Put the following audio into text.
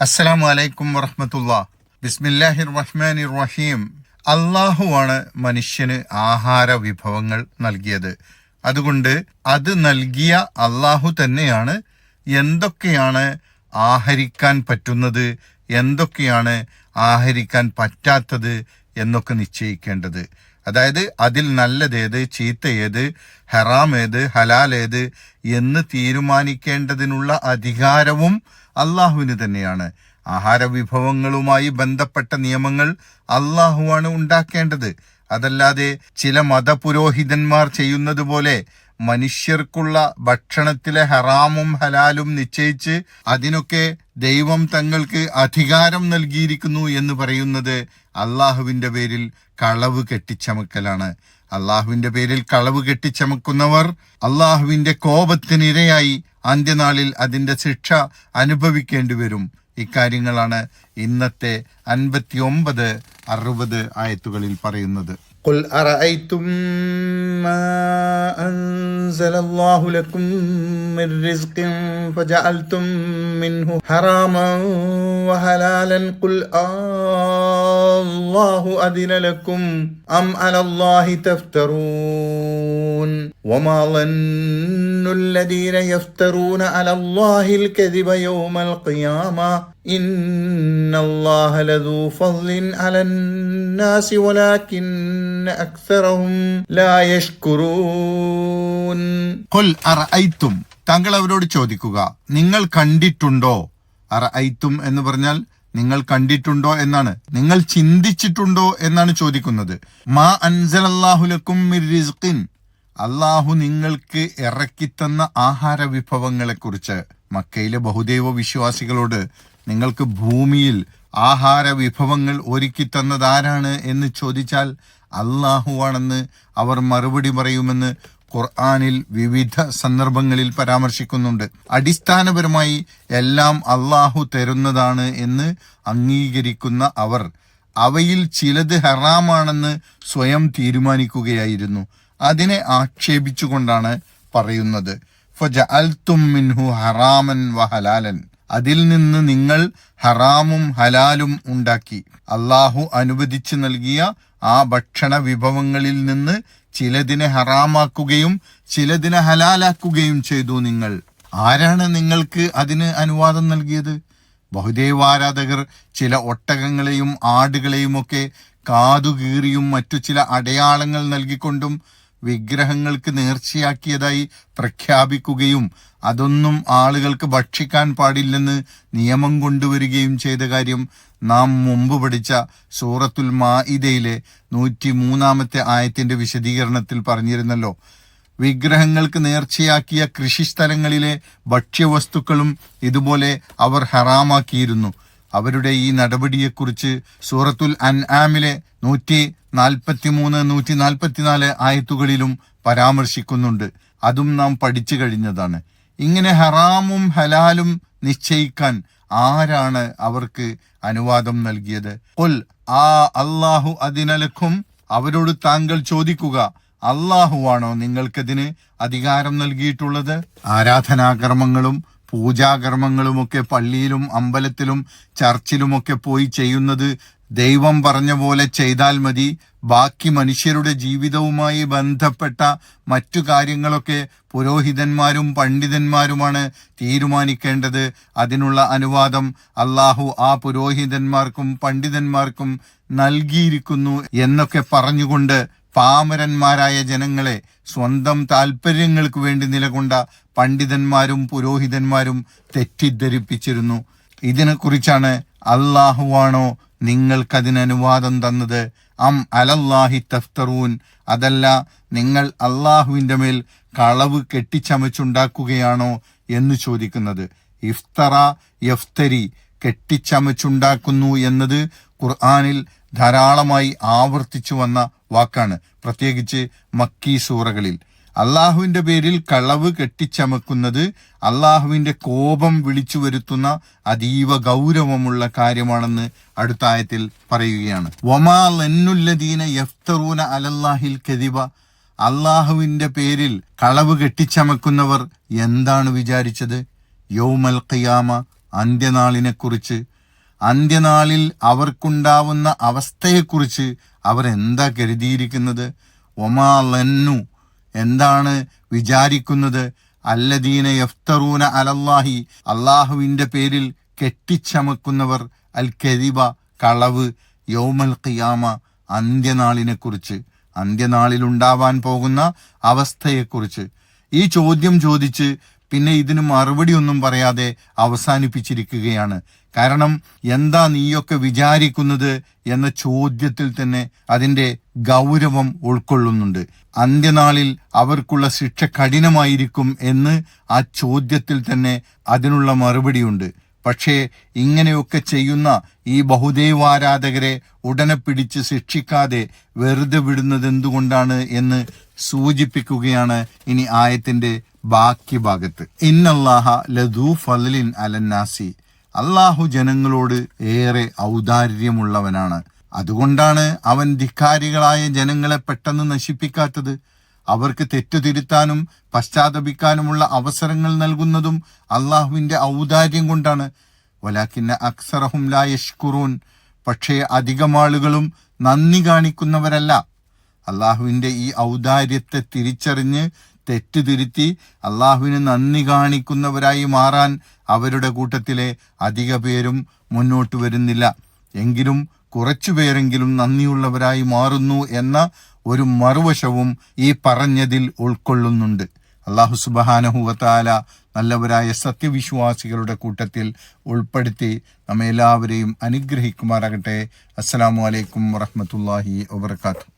അസ്സലാമു വലൈക്കും വറഹമത്തുള്ള. ബിസ്മില്ലാഹിർ റഹ്മാൻ റഹീം അള്ളാഹുവാണ് മനുഷ്യന് ആഹാര വിഭവങ്ങൾ നൽകിയത്. അതുകൊണ്ട് അത് നൽകിയ അള്ളാഹു തന്നെയാണ് എന്തൊക്കെയാണ് ആഹരിക്കാൻ പറ്റുന്നത് എന്തൊക്കെയാണ് ആഹരിക്കാൻ പറ്റാത്തത് എന്നൊക്കെ നിശ്ചയിക്കേണ്ടത്. അതായത് അതിൽ നല്ലതേത് ഏത് ഹറാം ഏത് ഹലാൽ ഏത് എന്ന് തീരുമാനിക്കേണ്ടതിനുള്ള അധികാരവും അള്ളാഹുവിന് തന്നെയാണ്. ആഹാര വിഭവങ്ങളുമായി ബന്ധപ്പെട്ട നിയമങ്ങൾ അള്ളാഹുവാണ് ഉണ്ടാക്കേണ്ടത്. അതല്ലാതെ ചില മതപുരോഹിതന്മാർ ചെയ്യുന്നത് പോലെ മനുഷ്യർക്കുള്ള ഭക്ഷണത്തിലെ ഹറാമും ഹലാലും നിശ്ചയിച്ച് അതിനൊക്കെ ദൈവം തങ്ങൾക്ക് അധികാരം നൽകിയിരിക്കുന്നു എന്ന് പറയുന്നത് അള്ളാഹുവിന്റെ പേരിൽ കളവ് കെട്ടിച്ചമക്കലാണ്. അള്ളാഹുവിന്റെ പേരിൽ കളവ് കെട്ടിച്ചമക്കുന്നവർ അള്ളാഹുവിന്റെ കോപത്തിനിരയായി അന്ത്യനാളിൽ അതിന്റെ ശിക്ഷ അനുഭവിക്കേണ്ടി വരും ഇക്കാര്യങ്ങളാണ് ഇന്നത്തെ അൻപത്തി ഒമ്പത് അറുപത് ആയത്തുകളിൽ പറയുന്നത്. قل أرأيتم ما أنزل الله لكم من رزق فجعلتم منه حراما وحلالا قل الله أذن لكم أم على الله تفترون وما ظن الذين يفترون على الله الكذب يوم القيامة إن الله لذو فضل على الناس ولكن أكثرهم لا يشكرون قل أرأيتم താങ്കൾ അവരോട് ചോദിക്കുക നിങ്ങൾ കണ്ടിട്ടുണ്ടോ അറഅയ്ത്തും എന്ന് പറഞ്ഞാൽ നിങ്ങൾ കണ്ടിട്ടുണ്ടോ എന്നാണ് നിങ്ങൾ ചിന്തിച്ചിട്ടുണ്ടോ എന്നാണ് ചോദിക്കുന്നത് മാ അൻസലല്ലാഹുലക്കും റിസ്ഖിൻ അള്ളാഹു നിങ്ങൾക്ക് ഇറക്കിത്തന്ന ആഹാര വിഭവങ്ങളെ കുറിച്ച് മക്കയിലെ ബഹുദൈവ വിശ്വാസികളോട് നിങ്ങൾക്ക് ഭൂമിയിൽ ആഹാര വിഭവങ്ങൾ ഒരുക്കി തന്നതാരാണ് എന്ന് ചോദിച്ചാൽ അള്ളാഹുവാണെന്ന് അവർ മറുപടി പറയുമെന്ന് ഖുർആാനിൽ വിവിധ സന്ദർഭങ്ങളിൽ പരാമർശിക്കുന്നുണ്ട്. അടിസ്ഥാനപരമായി എല്ലാം അള്ളാഹു തരുന്നതാണ് എന്ന് അംഗീകരിക്കുന്ന അവർ അവയിൽ ചിലത് ഹറാമാണെന്ന് സ്വയം തീരുമാനിക്കുകയായിരുന്നു. അതിനെ ആക്ഷേപിച്ചുകൊണ്ടാണ് പറയുന്നത്. ഫജ ഫജഅൽതും മിൻഹു ഹറാമൻ വഹലാലൻ. അതിൽ നിന്ന് നിങ്ങൾ ഹറാമും ഹലാലും ഉണ്ടാക്കി. അള്ളാഹു അനുവദിച്ചു നൽകിയ ആ ഭക്ഷണ വിഭവങ്ങളിൽ നിന്ന് ചിലതിനെ ഹറാമാക്കുകയും ചിലതിനെ ഹലാലാക്കുകയും ചെയ്തു നിങ്ങൾ. ആരാണ് നിങ്ങൾക്ക് അതിന് അനുവാദം നൽകിയത്? ബഹുദൈവാരാധകർ ചില ഒട്ടകങ്ങളെയും ആടുകളെയും ഒക്കെ കാതുകീറിയും മറ്റു ചില അടയാളങ്ങൾ നൽകിക്കൊണ്ടും വിഗ്രഹങ്ങൾക്ക് നേർച്ചയാക്കിയതായി പ്രഖ്യാപിക്കുകയും അതൊന്നും ആളുകൾക്ക് ഭക്ഷിക്കാൻ പാടില്ലെന്ന് നിയമം കൊണ്ടുവരികയും ചെയ്ത കാര്യം നാം മുമ്പ് പഠിച്ച സൂറത്തുൽ മാഇദയിലെ നൂറ്റി മൂന്നാമത്തെ ആയത്തിന്റെ വിശദീകരണത്തിൽ പറഞ്ഞിരുന്നല്ലോ. വിഗ്രഹങ്ങൾക്ക് നേർച്ചയാക്കിയ കൃഷിസ്ഥലങ്ങളിലെ ഭക്ഷ്യവസ്തുക്കളും ഇതുപോലെ അവർ ഹറാമാക്കിയിരുന്നു. അവരുടെ ഈ നടപടിയെക്കുറിച്ച് സൂറത്തുൽ അൻആമിലെ നൂറ്റി നാൽപ്പത്തിമൂന്ന് നൂറ്റി നാൽപ്പത്തിനാല് ആയത്തുകളിലും പരാമർശിക്കുന്നുണ്ട്. അതും നാം പഠിച്ചു കഴിഞ്ഞതാണ്. ഇങ്ങനെ ഹറാമും ഹലാലും നിശ്ചയിക്കാൻ ആരാണ് അവർക്ക് അനുവാദം നൽകിയത്? കൊൽ ആ അള്ളാഹു അതിനലക്കും അവരോട് താങ്കൾ ചോദിക്കുക അള്ളാഹുവാണോ നിങ്ങൾക്കതിന് അധികാരം നൽകിയിട്ടുള്ളത്? ആരാധനാകർമ്മങ്ങളും പൂജാകർമ്മങ്ങളുമൊക്കെ പള്ളിയിലും അമ്പലത്തിലും ചർച്ചിലുമൊക്കെ പോയി ചെയ്യുന്നത് ദൈവം പറഞ്ഞ പോലെ ചെയ്താൽ മതി. ബാക്കി മനുഷ്യരുടെ ജീവിതവുമായി ബന്ധപ്പെട്ട മറ്റു കാര്യങ്ങളൊക്കെ പുരോഹിതന്മാരും പണ്ഡിതന്മാരുമാണ് തീരുമാനിക്കേണ്ടത്. അതിനുള്ള അനുവാദം അള്ളാഹു ആ പുരോഹിതന്മാർക്കും പണ്ഡിതന്മാർക്കും നൽകിയിരിക്കുന്നു എന്നൊക്കെ പറഞ്ഞുകൊണ്ട് പാമരന്മാരായ ജനങ്ങളെ സ്വന്തം താല്പര്യങ്ങൾക്ക് വേണ്ടി നിലകൊണ്ട പണ്ഡിതന്മാരും പുരോഹിതന്മാരും തെറ്റിദ്ധരിപ്പിച്ചിരുന്നു. ഇതിനെക്കുറിച്ചാണ് അള്ളാഹുവാണോ നിങ്ങൾക്കതിന് അനുവാദം തന്നത്? അം അലല്ലാഹി തഫ്തറൂൻ. അതല്ല നിങ്ങൾ അള്ളാഹുവിന്റെ മേൽ കളവ് കെട്ടിച്ചമച്ചുണ്ടാക്കുകയാണോ എന്ന് ചോദിക്കുന്നത്. ഇഫ്തറ യഫ്തരി കെട്ടിച്ചമച്ചുണ്ടാക്കുന്നു എന്നത് ഖുർആാനിൽ ധാരാളമായി ആവർത്തിച്ചു വന്ന വാക്കാണ്. പ്രത്യേകിച്ച് മക്കി സൂറകളിൽ. അള്ളാഹുവിന്റെ പേരിൽ കളവ് കെട്ടിച്ചമക്കുന്നത് അള്ളാഹുവിന്റെ കോപം വിളിച്ചു വരുത്തുന്ന അതീവ ഗൗരവമുള്ള കാര്യമാണെന്ന് അടുത്ത ആയത്തിൽ പറയുകയാണ്. വമാ യഫ്തറൂന അലല്ലാഹിൽ കദിബ. അള്ളാഹുവിന്റെ പേരിൽ കളവ് കെട്ടിച്ചമക്കുന്നവർ എന്താണ് വിചാരിച്ചത്? യൗമൽ ഖിയാമ അന്ത്യനാളിനെക്കുറിച്ച് അന്ത്യനാളിൽ അവർക്കുണ്ടാവുന്ന അവസ്ഥയെക്കുറിച്ച് അവർ എന്താ കരുതിയിരിക്കുന്നത്? ഒമാ എന്താണ് വിചാരിക്കുന്നത്? അല്ലദീന യഫ്തറൂന അലല്ലാഹി. അള്ളാഹുവിന്റെ പേരിൽ കെട്ടിച്ചമക്കുന്നവർ അൽ കരിബ കളവ് യൗമൽ ഖിയാമ അന്ത്യനാളിനെക്കുറിച്ച് അന്ത്യനാളിൽ ഉണ്ടാവാൻ പോകുന്ന അവസ്ഥയെക്കുറിച്ച്. ഈ ചോദ്യം ചോദിച്ച് പിന്നെ ഇതിന് മറുപടി ഒന്നും പറയാതെ അവസാനിപ്പിച്ചിരിക്കുകയാണ്. കാരണം എന്താ നീയൊക്കെ വിചാരിക്കുന്നത് എന്ന ചോദ്യത്തിൽ തന്നെ അതിന്റെ ഗൗരവം ഉൾക്കൊള്ളുന്നുണ്ട്. അന്ത്യനാളിൽ അവർക്കുള്ള ശിക്ഷ കഠിനമായിരിക്കും എന്ന് ആ ചോദ്യത്തിൽ തന്നെ അതിനുള്ള മറുപടിയുണ്ട്. പക്ഷേ ഇങ്ങനെയൊക്കെ ചെയ്യുന്ന ഈ ബഹുദൈവാരാധകരെ ഉടനെ പിടിച്ച് ശിക്ഷിക്കാതെ വെറുതെ വിടുന്നത് എന്തുകൊണ്ടാണ് എന്ന് സൂചിപ്പിക്കുകയാണ് ഇനി ആയത്തിന്റെ ബാക്കി ഭാഗത്ത്. ഇന്നല്ലാഹ ലദു ഫലിൻ അലന്നാസി അള്ളാഹു ജനങ്ങളോട് ഏറെ ഔദാര്യമുള്ളവനാണ്. അതുകൊണ്ടാണ് അവൻ ധിക്കാരികളായ ജനങ്ങളെ പെട്ടെന്ന് നശിപ്പിക്കാത്തത്. അവർക്ക് തെറ്റുതിരുത്താനും പശ്ചാത്തപിക്കാനുമുള്ള അവസരങ്ങൾ നൽകുന്നതും അള്ളാഹുവിന്റെ ഔദാര്യം കൊണ്ടാണ്. വലാക്കിന്ന അക്സറഹും ലാ യഷ്കുറൂൻ. പക്ഷേ അധികം ആളുകളും നന്ദി കാണിക്കുന്നവരല്ല. അള്ളാഹുവിന്റെ ഈ ഔദാര്യത്തെ തിരിച്ചറിഞ്ഞ് തെറ്റ് തിരുത്തി അള്ളാഹുവിന് നന്ദി കാണിക്കുന്നവരായി മാറാൻ അവരുടെ കൂട്ടത്തിലെ അധിക പേരും മുന്നോട്ട് വരുന്നില്ല. എങ്കിലും കുറച്ചു പേരെങ്കിലും നന്ദിയുള്ളവരായി മാറുന്നു എന്ന ഒരു മറുവശവും ഈ പറഞ്ഞതിൽ ഉൾക്കൊള്ളുന്നുണ്ട്. അള്ളാഹു സുബാനഹുവത്താല നല്ലവരായ സത്യവിശ്വാസികളുടെ കൂട്ടത്തിൽ ഉൾപ്പെടുത്തി നമ്മെല്ലാവരെയും അനുഗ്രഹിക്കുമാറാകട്ടെ. അസ്സലാമു അലൈക്കും വറഹമത്തല്ലാഹി വബർക്കാത്തു